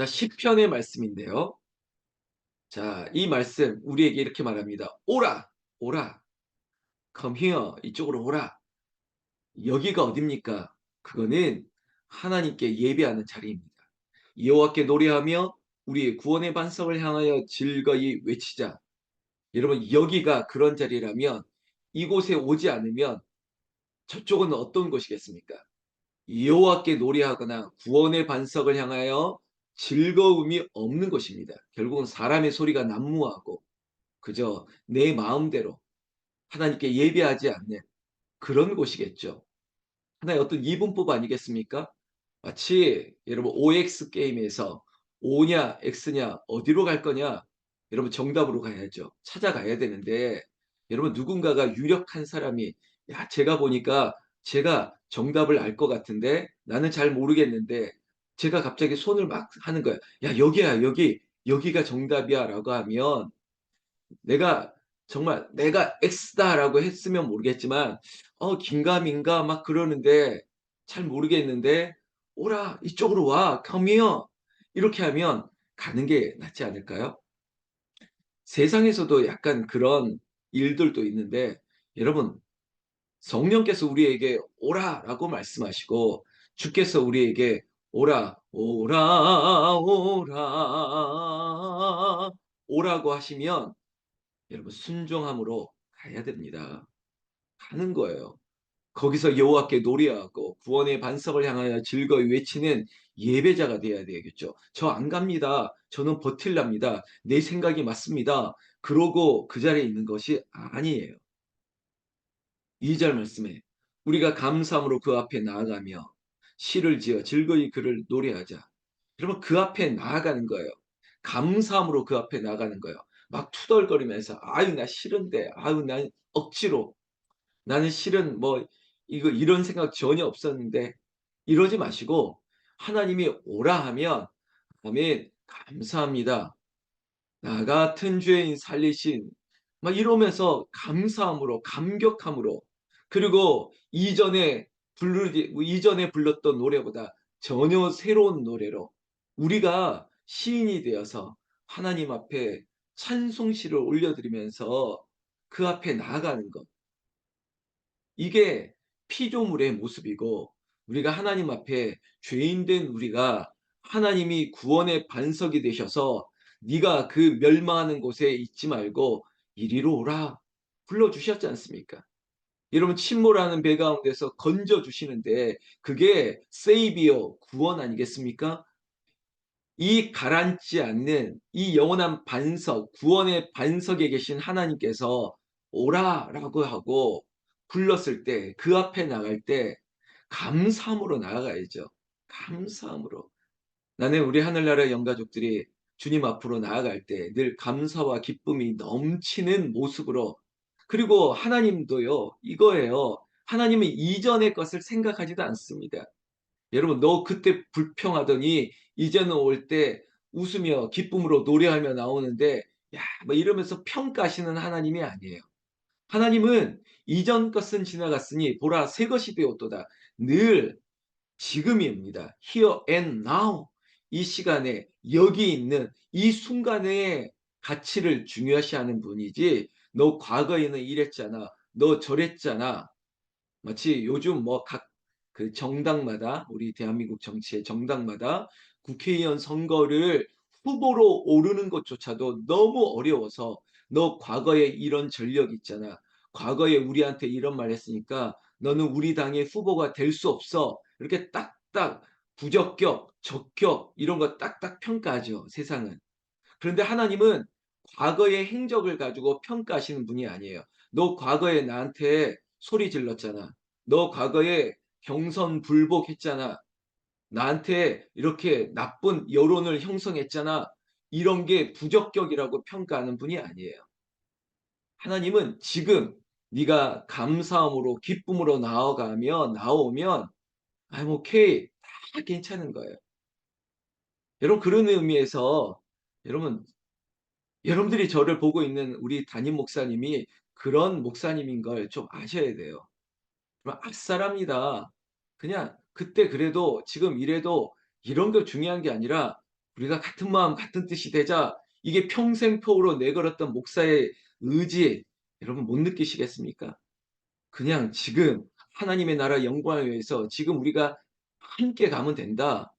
자, 시편의 말씀인데요. 자, 이 말씀 우리에게 이렇게 말합니다. 오라, 오라, come here, 이쪽으로 오라. 여기가 어딥니까? 그거는 하나님께 예배하는 자리입니다. 여호와께 노래하며 우리의 구원의 반석을 향하여 즐거이 외치자. 여러분 여기가 그런 자리라면 이곳에 오지 않으면 저쪽은 어떤 곳이겠습니까? 여호와께 노래하거나 구원의 반석을 향하여 즐거움이 없는 것입니다. 결국은 사람의 소리가 난무하고 그저 내 마음대로 하나님께 예배하지 않는 그런 곳이겠죠. 하나의 어떤 이분법 아니겠습니까? 마치 여러분 OX 게임에서 O냐 X냐 어디로 갈 거냐 여러분 정답으로 가야죠. 찾아가야 되는데 여러분 누군가가 유력한 사람이 야 제가 보니까 제가 정답을 알 것 같은데 나는 잘 모르겠는데 제가 갑자기 손을 막 하는 거야. "야 여기야 여기. 여기가 정답이야."라고 하면 내가 정말 '내가 X다.'라고 했으면 모르겠지만 어 긴가민가 막 그러는데 잘 모르겠는데 "오라. 이쪽으로 와. come here." 이렇게 하면 가는 게 낫지 않을까요? 세상에서도 약간 그런 일들도 있는데 여러분 성령께서 우리에게 "오라."라고 말씀하시고 주께서 우리에게 " 오라, 오라, 오라, 오라고 하시면 여러분 순종함으로 가야 됩니다. 가는 거예요. 거기서 여호와께 노래하고 구원의 반석을 향하여 즐거이 외치는 예배자가 돼야 되겠죠. "저 안 갑니다. 저는 버틸랍니다. 내 생각이 맞습니다." 그러고 그 자리에 있는 것이 아니에요. 2절 말씀에 우리가 감사함으로 그 앞에 나아가며 시를 지어 즐거이 그를 노래하자. 그러면 그 앞에 나아가는 거예요. 감사함으로 그 앞에 나가는 거예요. 막 투덜거리면서 "아유 나 싫은데. 아유 난 억지로. 나는 실은 뭐 이거 이런 생각 전혀 없었는데." 이러지 마시고 하나님이 오라 하면 아멘 감사합니다. 나 같은 죄인 살리신 막 이러면서 감사함으로 감격함으로 그리고 이전에 부르지 뭐 이전에 불렀던 노래보다 전혀 새로운 노래로 우리가 시인이 되어서 하나님 앞에 찬송시를 올려드리면서 그 앞에 나아가는 것. 이게 피조물의 모습이고 우리가 하나님 앞에 죄인 된 우리가 하나님이 구원의 반석이 되셔서 네가 그 멸망하는 곳에 있지 말고 이리로 오라 불러 주셨지 않습니까? 여러분 침몰하는 배 가운데서 건져 주시는데 그게 세이비어 구원 아니겠습니까? 이 가라앉지 않는 이 영원한 반석, 구원의 반석에 계신 하나님께서 오라라고 하고 불렀을 때 그 앞에 나갈 때 감사함으로 나아가야죠. 감사함으로. 나는 우리 하늘나라 영가족들이 주님 앞으로 나아갈 때 늘 감사와 기쁨이 넘치는 모습으로 그리고 하나님도요. 이거예요. 하나님은 이전의 것을 생각하지도 않습니다. 여러분 너 그때 불평하더니 이제는 올 때 웃으며 기쁨으로 노래하며 나오는데 야 뭐 이러면서 평가하시는 하나님이 아니에요. 하나님은 이전 것은 지나갔으니 보라 새 것이 되었도다. 늘 지금입니다. here and now. 이 시간에 여기 있는 이 순간의 가치를 중요시하는 분이지 너 과거에는 이랬잖아. 너 저랬잖아. 마치 요즘 뭐 각 그 정당마다 우리 대한민국 정치의 정당마다 국회의원 선거를 후보로 오르는 것조차도 너무 어려워서 너 과거에 이런 전력 있잖아. 과거에 우리한테 이런 말 했으니까 너는 우리 당의 후보가 될 수 없어. 이렇게 딱딱 부적격, 적격 이런 거 딱딱 평가하죠, 세상은. 그런데 하나님은 과거의 행적을 가지고 평가하시는 분이 아니에요. 너 과거에 나한테 소리 질렀잖아. 너 과거에 경선 불복했잖아. 나한테 이렇게 나쁜 여론을 형성했잖아. 이런 게 부적격이라고 평가하는 분이 아니에요. 하나님은 지금 네가 감사함으로 기쁨으로 나아가며 나오면 I'm okay. 다 괜찮은 거예요. 여러분 그런 의미에서 여러분 여러분들이 저를 보고 있는 우리 담임 목사님이 그런 목사님인 걸 좀 아셔야 돼요. 아싸랍니다. 그냥 그때 그래도 지금 이래도 이런 게 중요한 게 아니라 우리가 같은 마음 같은 뜻이 되자 이게 평생포로 내걸었던 목사의 의지 여러분 못 느끼시겠습니까? 그냥 지금 하나님의 나라 영광을 위해서 지금 우리가 함께 가면 된다.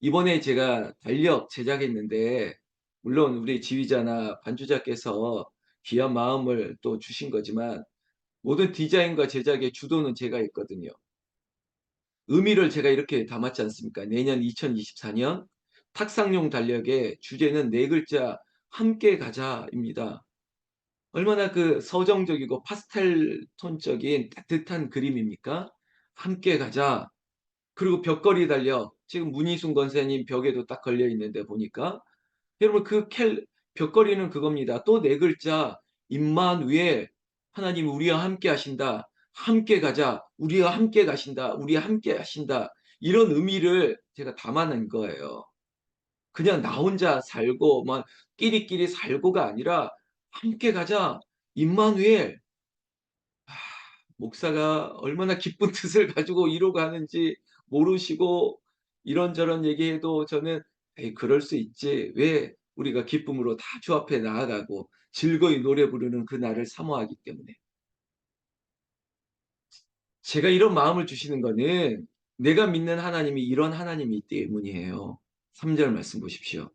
이번에 제가 달력 제작했는데 물론 우리 지휘자나 반주자께서 귀한 마음을 또 주신 거지만 모든 디자인과 제작의 주도는 제가 했거든요. 의미를 제가 이렇게 담았지 않습니까? 내년 2024년 탁상용 달력의 주제는 네 글자 함께 가자입니다. 얼마나 그 서정적이고 파스텔 톤적인 따뜻한 그림입니까? 함께 가자. 그리고 벽걸이 달력 지금 문희순 권사님 벽에도 딱 걸려 있는데 보니까 여러분 그 캘, 벽걸이는 그겁니다. 또 네 글자 임마누엘 하나님 우리와 함께 하신다. 함께 가자. 우리와 함께 가신다. 우리와 함께 하신다. 이런 의미를 제가 담아낸 거예요. 그냥 나 혼자 살고 막 끼리끼리 살고가 아니라 함께 가자. 임마누엘. 아, 목사가 얼마나 기쁜 뜻을 가지고 이러고 하는지 모르시고 이런저런 얘기해도 저는 에이 그럴 수 있지. 왜 우리가 기쁨으로 다 주 앞에 나아가고 즐거이 노래 부르는 그 날을 사모하기 때문에. 제가 이런 마음을 주시는 거는 내가 믿는 하나님이 이런 하나님이기 때문이에요. 3절 말씀 보십시오.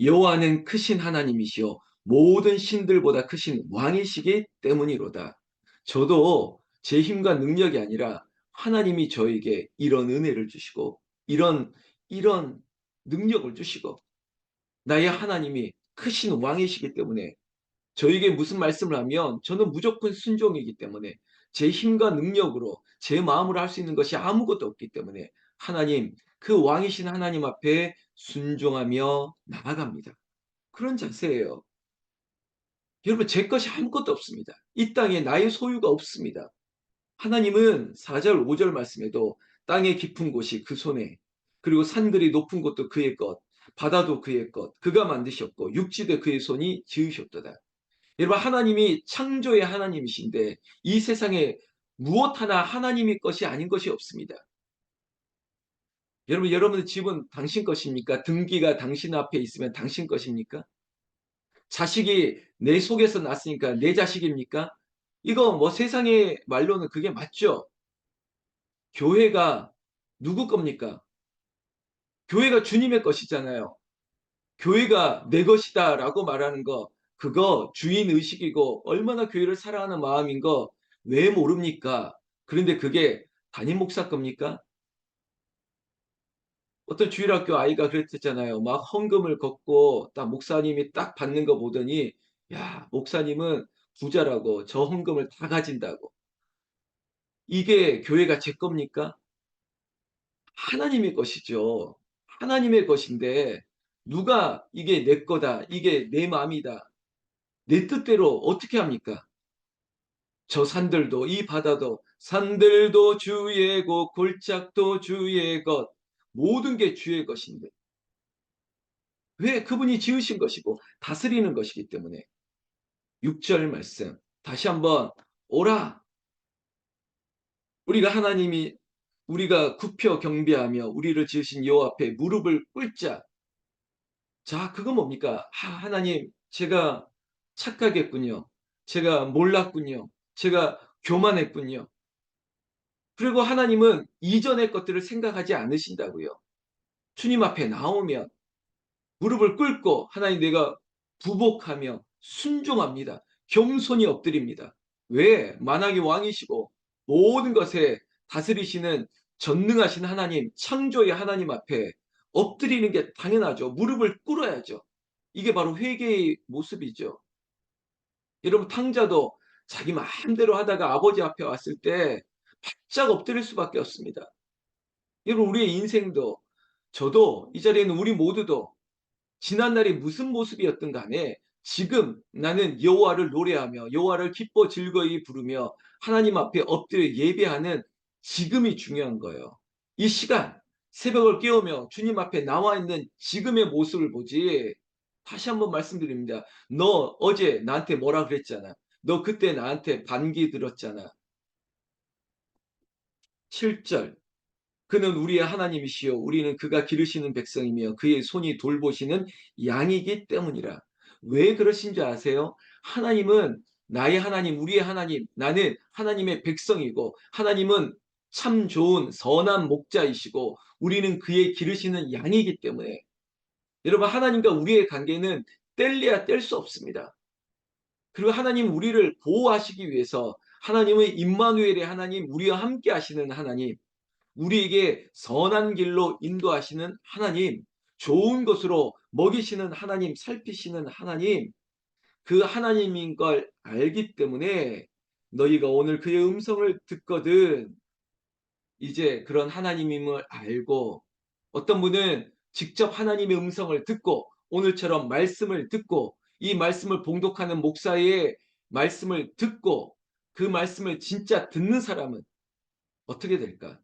여호와는 크신 하나님이시요 모든 신들보다 크신 왕이시기 때문이로다. 저도 제 힘과 능력이 아니라 하나님이 저에게 이런 은혜를 주시고 이런 이런 능력을 주시고 나의 하나님이 크신 왕이시기 때문에 저에게 무슨 말씀을 하면 저는 무조건 순종이기 때문에 제 힘과 능력으로 제 마음으로 할 수 있는 것이 아무것도 없기 때문에 하나님 그 왕이신 하나님 앞에 순종하며 나아갑니다. 그런 자세예요. 여러분 제 것이 아무것도 없습니다. 이 땅에 나의 소유가 없습니다. 하나님은 4절 5절 말씀에도 땅의 깊은 곳이 그 손에 그리고 산들이 높은 곳도 그의 것 바다도 그의 것 그가 만드셨고 육지도 그의 손이 지으셨도다. 여러분 하나님이 창조의 하나님이신데 이 세상에 무엇 하나 하나님의 것이 아닌 것이 없습니다. 여러분 여러분의 집은 당신 것입니까? 등기가 당신 앞에 있으면 당신 것입니까? 자식이 내 속에서 났으니까 내 자식입니까? 이거 뭐 세상의 말로는 그게 맞죠. 교회가 누구 겁니까? 교회가 주님의 것이잖아요. 교회가 내 것이다 라고 말하는 거 그거 주인 의식이고 얼마나 교회를 사랑하는 마음인 거 왜 모릅니까? 그런데 그게 담임 목사 겁니까? 어떤 주일학교 아이가 그랬었잖아요. 막 헌금을 걷고 딱 목사님이 딱 받는 거 보더니 야 목사님은 부자라고 저 헌금을 다 가진다고. 이게 교회가 제 겁니까? 하나님의 것이죠. 하나님의 것인데 누가 이게 내 거다. 이게 내 마음이다. 내 뜻대로 어떻게 합니까? 저 산들도 이 바다도 산들도 주의 것 골짜기도 주의 것 모든 게 주의 것인데 왜 그분이 지으신 것이고 다스리는 것이기 때문에 6절 말씀 다시 한번 오라 우리가 하나님이 우리가 굽혀 경배하며 우리를 지으신 여호와 앞에 무릎을 꿇자 자 그거 뭡니까 아, 하나님 제가 착각했군요 제가 몰랐군요 제가 교만했군요 그리고 하나님은 이전의 것들을 생각하지 않으신다고요. 주님 앞에 나오면 무릎을 꿇고 하나님 내가 부복하며 순종합니다. 겸손히 엎드립니다. 왜? 만왕의 왕이시고 모든 것에 다스리시는 전능하신 하나님, 창조의 하나님 앞에 엎드리는 게 당연하죠. 무릎을 꿇어야죠. 이게 바로 회개의 모습이죠. 여러분 탕자도 자기 마음대로 하다가 아버지 앞에 왔을 때 바짝 엎드릴 수밖에 없습니다. 여러분 우리의 인생도 저도 이 자리에 있는 우리 모두도 지난날이 무슨 모습이었든 간에 지금 나는 여호와를 노래하며 여호와를 기뻐 즐거이 부르며 하나님 앞에 엎드려 예배하는 지금이 중요한 거예요. 이 시간 새벽을 깨우며 주님 앞에 나와 있는 지금의 모습을 보지 다시 한번 말씀드립니다. 너 어제 나한테 뭐라 그랬잖아. 너 그때 나한테 반기 들었잖아. 7절 그는 우리의 하나님이시요 우리는 그가 기르시는 백성이며 그의 손이 돌보시는 양이기 때문이라. 왜 그러신 줄 아세요? 하나님은 나의 하나님, 우리의 하나님, 나는 하나님의 백성이고 하나님은 참 좋은 선한 목자이시고 우리는 그의 기르시는 양이기 때문에 여러분 하나님과 우리의 관계는 뗄래야 뗄 수 없습니다. 그리고 하나님 우리를 보호하시기 위해서 하나님은 임마누엘의 하나님, 우리와 함께 하시는 하나님, 우리에게 선한 길로 인도하시는 하나님, 좋은 것으로 먹이시는 하나님, 살피시는 하나님, 그 하나님인 걸 알기 때문에 너희가 오늘 그의 음성을 듣거든 이제 그런 하나님임을 알고 어떤 분은 직접 하나님의 음성을 듣고 오늘처럼 말씀을 듣고 이 말씀을 봉독하는 목사의 말씀을 듣고 그 말씀을 진짜 듣는 사람은 어떻게 될까?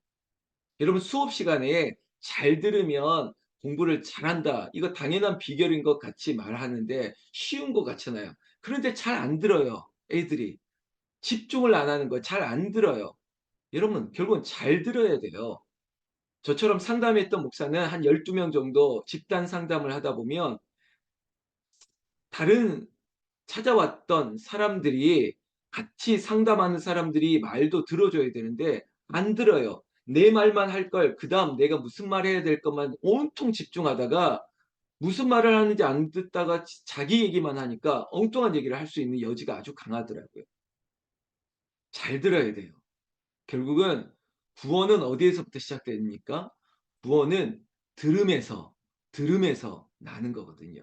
여러분 수업 시간에 잘 들으면 공부를 잘한다. 이거 당연한 비결인 것 같이 말하는데 쉬운 것 같잖아요. 그런데 잘 안 들어요. 애들이. 집중을 안 하는 거예요. 잘안 들어요. 여러분 결국은 잘 들어야 돼요. 저처럼 상담했던 목사는 한 12명 정도 집단 상담을 하다 보면 다른 찾아왔던 사람들이 같이 상담하는 사람들이 말도 들어줘야 되는데 안 들어요. 내 말만 할 걸 그 다음 내가 무슨 말 해야 될 것만 온통 집중하다가 무슨 말을 하는지 안 듣다가 자기 얘기만 하니까 엉뚱한 얘기를 할 수 있는 여지가 아주 강하더라고요. 잘 들어야 돼요. 결국은 구원은 어디에서부터 시작됩니까? 구원은 들음에서 들음에서 나는 거거든요.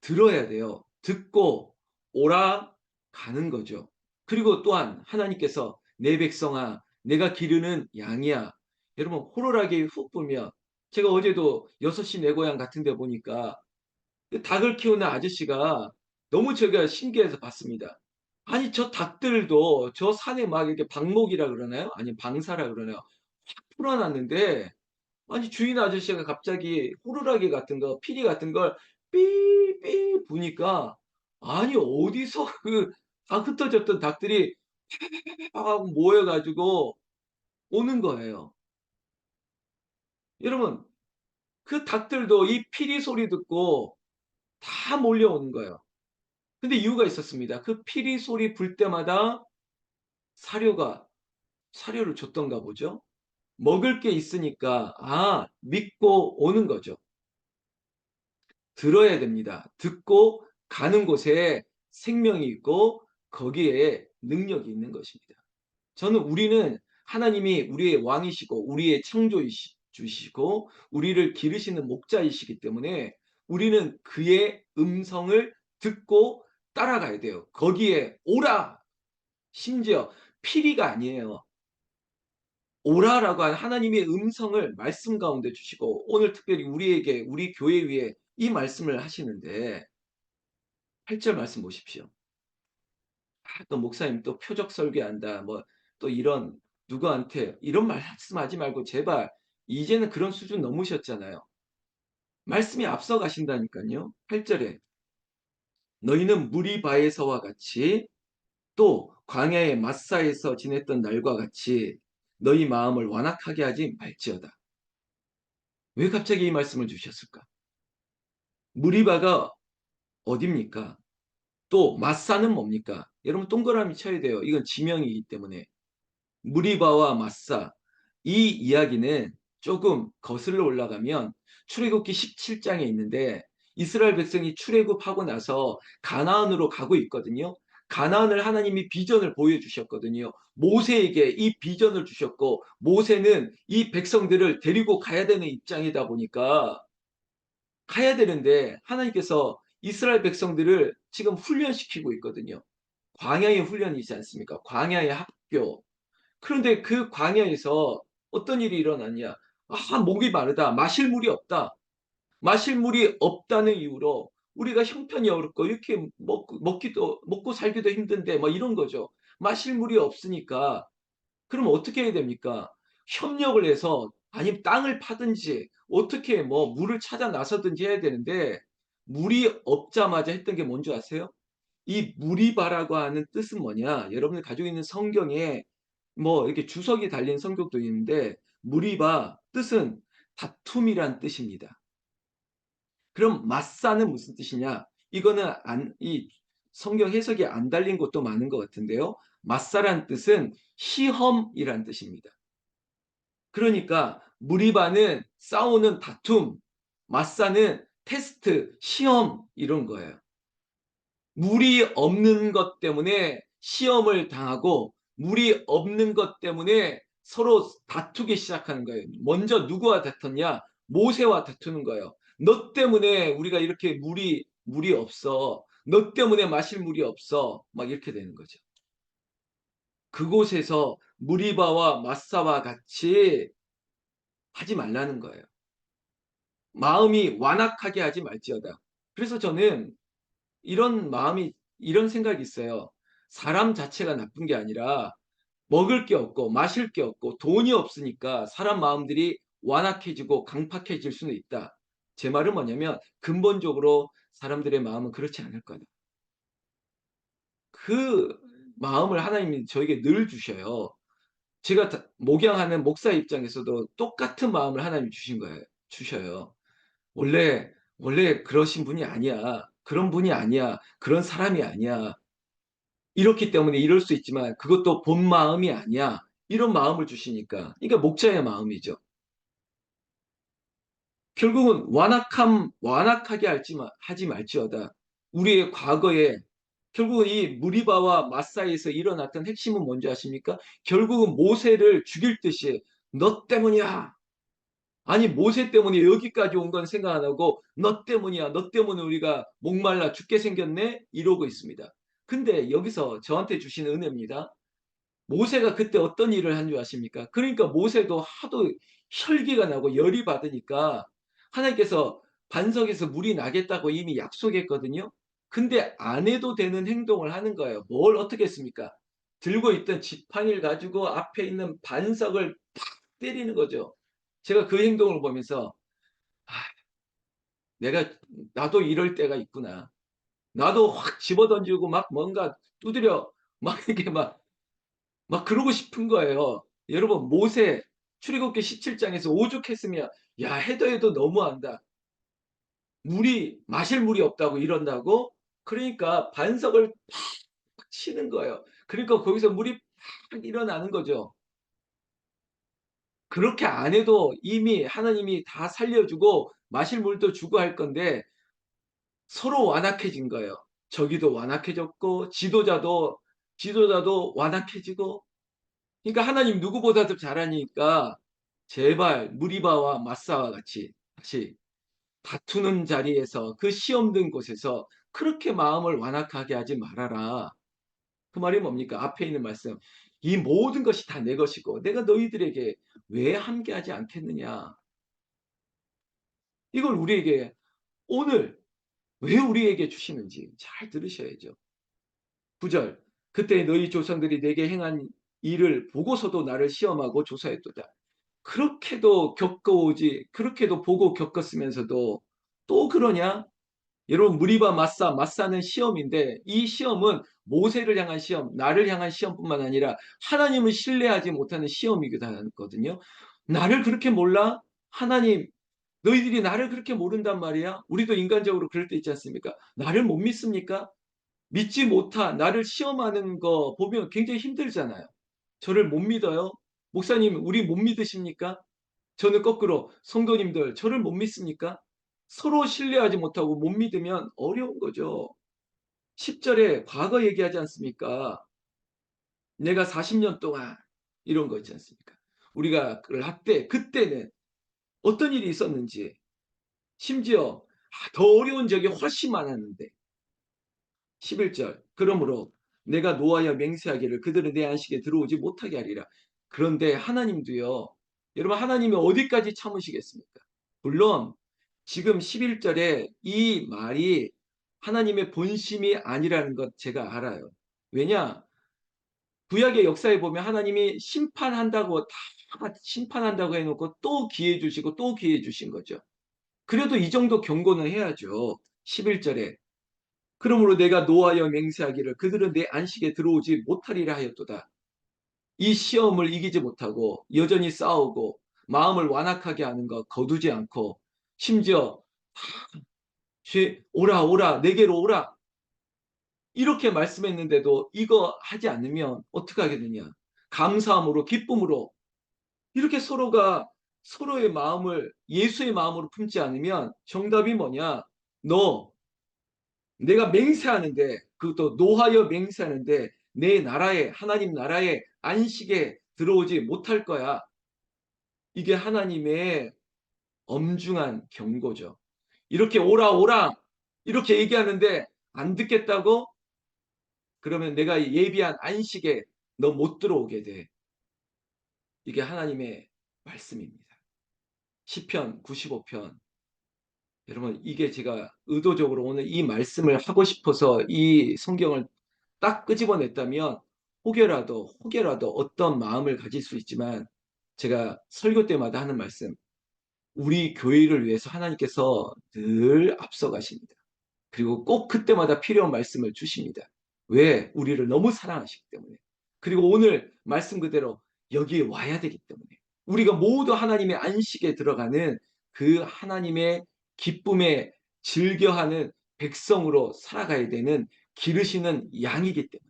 들어야 돼요. 듣고 오라 가는 거죠. 그리고 또한 하나님께서 내 백성아 내가 기르는 양이야. 여러분 호루라기 훅 불면 제가 어제도 6시 내 고향 같은 데 보니까 그 닭을 키우는 아저씨가 너무 제가 신기해서 봤습니다. 아니 저 닭들도 저 산에 막 이렇게 방목이라 그러나요? 아니면 방사라 그러나요? 확 풀어놨는데 아니 주인 아저씨가 갑자기 호루라기 같은 거 피리 같은 걸 삐삐 부니까 아니 어디서 그 다 흩어졌던 닭들이 하고 모여 가지고 오는 거예요. 여러분 그 닭들도 이 피리 소리 듣고 다 몰려오는 거예요. 근데 이유가 있었습니다. 그 피리 소리 불 때마다 사료가 사료를 줬던가 보죠. 먹을 게 있으니까 아 믿고 오는 거죠. 들어야 됩니다. 듣고 가는 곳에 생명이 있고 거기에 능력이 있는 것입니다. 저는 우리는 하나님이 우리의 왕이시고 우리의 창조주시고 우리를 기르시는 목자이시기 때문에 우리는 그의 음성을 듣고 따라가야 돼요. 거기에 오라! 심지어 피리가 아니에요. 오라라고 한 하나님의 음성을 말씀 가운데 주시고 오늘 특별히 우리에게 우리 교회 위에 이 말씀을 하시는데 8절 말씀 보십시오. 아, 또 목사님 또 표적 설계한다. 뭐 또 이런 누구한테 이런 말씀하지 말고 제발 이제는 그런 수준 넘으셨잖아요. 말씀이 앞서 가신다니까요. 8절에 너희는 무리 바에서와 같이 또 광야의 마사에서 지냈던 날과 같이 너희 마음을 완악하게 하지 말지어다. 왜 갑자기 이 말씀을 주셨을까? 무리바가 어딥니까? 또 마사는 뭡니까? 여러분 동그라미 쳐야 돼요. 이건 지명이기 때문에. 무리바와 마사 이 이야기는 조금 거슬러 올라가면 출애굽기 17장에 있는데 이스라엘 백성이 출애굽하고 나서 가나안으로 가고 있거든요. 가나안을 하나님이 비전을 보여주셨거든요. 모세에게 이 비전을 주셨고 모세는 이 백성들을 데리고 가야 되는 입장이다 보니까 가야 되는데 하나님께서 이스라엘 백성들을 지금 훈련시키고 있거든요. 광야의 훈련이지 않습니까? 광야의 학교. 그런데 그 광야에서 어떤 일이 일어났냐? 아, 목이 마르다. 마실 물이 없다. 마실 물이 없다는 이유로 우리가 형편이 어렵고 이렇게 먹고, 먹기도, 먹고 살기도 힘든데 뭐 이런 거죠. 마실 물이 없으니까 그럼 어떻게 해야 됩니까? 협력을 해서 아니면 땅을 파든지 어떻게 뭐 물을 찾아 나서든지 해야 되는데 물이 없자마자 했던 게 뭔지 아세요? 이 무리바라고 하는 뜻은 뭐냐? 여러분들 가지고 있는 성경에 뭐 이렇게 주석이 달린 성경도 있는데 무리바 뜻은 다툼이란 뜻입니다. 그럼 마사는 무슨 뜻이냐? 이거는 안, 이 성경 해석이 안 달린 것도 많은 것 같은데요. 마사란 뜻은 시험이란 뜻입니다. 그러니까 무리바는 싸우는 다툼, 마사는 테스트, 시험 이런 거예요. 물이 없는 것 때문에 시험을 당하고 물이 없는 것 때문에 서로 다투기 시작하는 거예요. 먼저 누구와 다퉜냐? 모세와 다투는 거예요. 너 때문에 우리가 이렇게 물이 물이 없어. 너 때문에 마실 물이 없어. 막 이렇게 되는 거죠. 그곳에서 무리바와 마사와 같이 하지 말라는 거예요. 마음이 완악하게 하지 말지어다. 그래서 저는 이런 마음이 이런 생각이 있어요. 사람 자체가 나쁜 게 아니라 먹을 게 없고 마실 게 없고 돈이 없으니까 사람 마음들이 완악해지고 강팍해질 수는 있다. 제 말은 뭐냐면 근본적으로 사람들의 마음은 그렇지 않을 거다. 그 마음을 하나님이 저에게 늘 주셔요. 제가 목양하는 목사 입장에서도 똑같은 마음을 하나님이 주신 거예요. 주셔요. 원래 원래 그러신 분이 아니야. 그런 분이 아니야. 그런 사람이 아니야. 이렇기 때문에 이럴 수 있지만 그것도 본 마음이 아니야. 이런 마음을 주시니까. 그러니까 목자의 마음이죠. 결국은 완악함, 완악하게 할지, 하지 말지어다. 우리의 과거에 결국은 이 무리바와 마사에서 일어났던 핵심은 뭔지 아십니까? 결국은 모세를 죽일 듯이 너 때문이야. 아니 모세 때문에 여기까지 온 건 생각 안 하고 너 때문이야. 너 때문에 우리가 목말라 죽게 생겼네. 이러고 있습니다. 근데 여기서 저한테 주신 은혜입니다. 모세가 그때 어떤 일을 한 줄 아십니까? 그러니까 모세도 하도 혈기가 나고 열이 받으니까 하나님께서 반석에서 물이 나겠다고 이미 약속했거든요. 근데 안 해도 되는 행동을 하는 거예요. 뭘 어떻게 했습니까? 들고 있던 지팡이를 가지고 앞에 있는 반석을 팍 때리는 거죠. 제가 그 행동을 보면서 아, 내가 나도 이럴 때가 있구나. 나도 확 집어던지고 막 뭔가 두드려 막 이렇게 막 막 그러고 싶은 거예요. 여러분 모세 출애굽기 17장에서 오죽했으면 야 해도 해도 너무한다. 물이 마실 물이 없다고 이런다고 그러니까 반석을 팍 치는 거예요. 그러니까 거기서 물이 팍 일어나는 거죠. 그렇게 안 해도 이미 하나님이 다 살려주고 마실 물도 주고 할 건데 서로 완악해진 거예요. 저기도 완악해졌고 지도자도 지도자도 완악해지고 그러니까 하나님 누구보다도 잘하니까 제발 무리바와 마사와 같이 다시 다투는 자리에서 그 시험 든 곳에서 그렇게 마음을 완악하게 하지 말아라. 그 말이 뭡니까? 앞에 있는 말씀. 이 모든 것이 다 내 것이고 내가 너희들에게 왜 함께하지 않겠느냐. 이걸 우리에게 오늘 왜 우리에게 주시는지 잘 들으셔야죠. 9절 그때 너희 조상들이 내게 행한 일을 보고서도 나를 시험하고 조사했도다. 그렇게도 겪어오지 그렇게도 보고 겪었으면서도 또 그러냐? 여러분 무리바 마사 마사는 시험인데 이 시험은 모세를 향한 시험, 나를 향한 시험뿐만 아니라 하나님을 신뢰하지 못하는 시험이기도 하거든요. 나를 그렇게 몰라? 하나님 너희들이 나를 그렇게 모른단 말이야? 우리도 인간적으로 그럴 때 있지 않습니까? 나를 못 믿습니까? 믿지 못한 나를 시험하는 거 보면 굉장히 힘들잖아요. 저를 못 믿어요? 목사님 우리 못 믿으십니까? 저는 거꾸로 성도님들 저를 못 믿습니까? 서로 신뢰하지 못하고 못 믿으면 어려운 거죠. 10절에 과거 얘기하지 않습니까? 내가 40년 동안 이런 거 있지 않습니까? 우리가 그걸 할때 그때는 어떤 일이 있었는지 심지어 아, 더 어려운 적이 훨씬 많았는데 11절 그러므로 내가 노하여 맹세하기를 그들은 내 안식에 들어오지 못하게 하리라. 그런데 하나님도요. 여러분 하나님이 어디까지 참으시겠습니까? 물론 지금 11절에 이 말이 하나님의 본심이 아니라는 것 제가 알아요. 왜냐? 구약의 역사에 보면 하나님이 심판한다고 다 심판한다고 해놓고 또 기회 주시고 또 기회 주신 거죠. 그래도 이 정도 경고는 해야죠. 11절에 그러므로 내가 노하여 맹세하기를 그들은 내 안식에 들어오지 못하리라 하였도다. 이 시험을 이기지 못하고 여전히 싸우고 마음을 완악하게 하는 것 거두지 않고 심지어 오라 오라 내게로 오라 이렇게 말씀했는데도 이거 하지 않으면 어떻게 하게 되냐? 감사함으로 기쁨으로 이렇게 서로가 서로의 마음을 예수의 마음으로 품지 않으면 정답이 뭐냐? 너 내가 맹세하는데 그것도 노하여 맹세하는데 내 나라에 하나님 나라에 안식에 들어오지 못할 거야. 이게 하나님의 엄중한 경고죠. 이렇게 오라 오라 이렇게 얘기하는데 안 듣겠다고 그러면 내가 예비한 안식에 너 못 들어오게 돼. 이게 하나님의 말씀입니다. 시편 95편. 여러분 이게 제가 의도적으로 오늘 이 말씀을 하고 싶어서 이 성경을 딱 끄집어냈다면 혹여라도 혹여라도 어떤 마음을 가질 수 있지만 제가 설교 때마다 하는 말씀 우리 교회를 위해서 하나님께서 늘 앞서가십니다. 그리고 꼭 그때마다 필요한 말씀을 주십니다. 왜? 우리를 너무 사랑하시기 때문에. 그리고 오늘 말씀 그대로 여기에 와야 되기 때문에. 우리가 모두 하나님의 안식에 들어가는 그 하나님의 기쁨에 즐겨하는 백성으로 살아가야 되는 기르시는 양이기 때문에.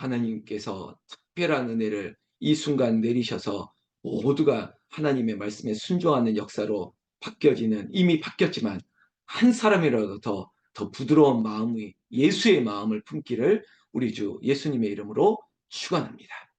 하나님께서 특별한 은혜를 이 순간 내리셔서 모두가 하나님의 말씀에 순종하는 역사로 바뀌어지는 이미 바뀌었지만 한 사람이라도 더, 더 부드러운 마음이 예수의 마음을 품기를 우리 주 예수님의 이름으로 축원합니다.